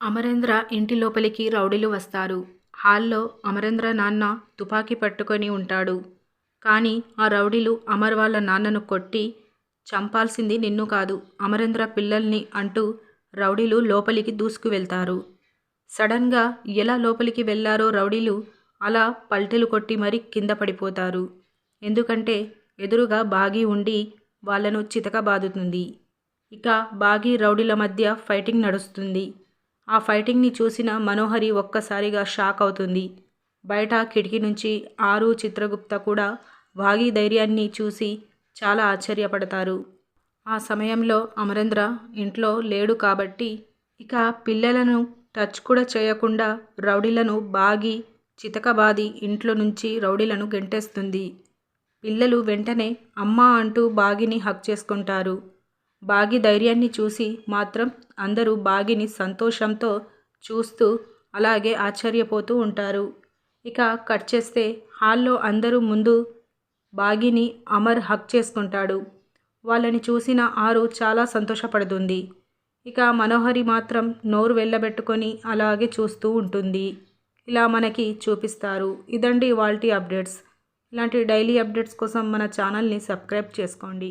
అమరేంద్ర ఇంటి లోపలికి రౌడీలు వస్తారు. హాల్లో అమరేంద్ర నాన్న తుపాకీ పట్టుకొని ఉంటాడు. కానీ ఆ రౌడీలు అమర్ వాళ్ళ నాన్నను కొట్టి చంపాల్సింది నిన్ను కాదు అమరేంద్ర పిల్లల్ని అంటూ రౌడీలు లోపలికి దూసుకు వెళ్తారు. సడన్గా ఎలా లోపలికి వెళ్ళారో రౌడీలు అలా పల్టెలు కొట్టి మరీ కింద పడిపోతారు. ఎందుకంటే ఎదురుగా బాగి ఉండి వాళ్ళను చితకబాదుతుంది. ఇక బాగి రౌడీల మధ్య ఫైటింగ్ నడుస్తుంది. ఆ ఫైటింగ్ని చూసిన మనోహరి ఒక్కసారిగా షాక్ అవుతుంది. బయట కిటికీ నుంచి ఆరు చిత్రగుప్త కూడా వాగి ధైర్యాన్ని చూసి చాలా ఆశ్చర్యపడతారు. ఆ సమయంలో అమరేంద్ర ఇంట్లో లేడు కాబట్టి ఇక పిల్లలను టచ్ కూడా చేయకుండా రౌడీలను బాగి చితకబాది ఇంట్లో నుంచి రౌడీలను గెంటేస్తుంది. పిల్లలు వెంటనే అమ్మ అంటూ బాగిని హక్ చేసుకుంటారు. బాగి ధైర్యాన్ని చూసి మాత్రం అందరూ బాగిని సంతోషంతో చూస్తూ అలాగే ఆశ్చర్యపోతూ ఉంటారు. ఇక కట్ చేస్తే హాల్లో అందరూ ముందు బాగిని అమర్ హక్ చేసుకుంటాడు. వాళ్ళని చూసిన ఆరు చాలా సంతోషపడుతుంది. ఇక మనోహరి మాత్రం నోరు వెళ్ళబెట్టుకొని అలాగే చూస్తూ ఉంటుంది. ఇలా మనకి చూపిస్తారు. ఇదండి వాల్టీ అప్డేట్స్. ఇలాంటి డైలీ అప్డేట్స్ కోసం మన ఛానల్ని సబ్స్క్రైబ్ చేసుకోండి.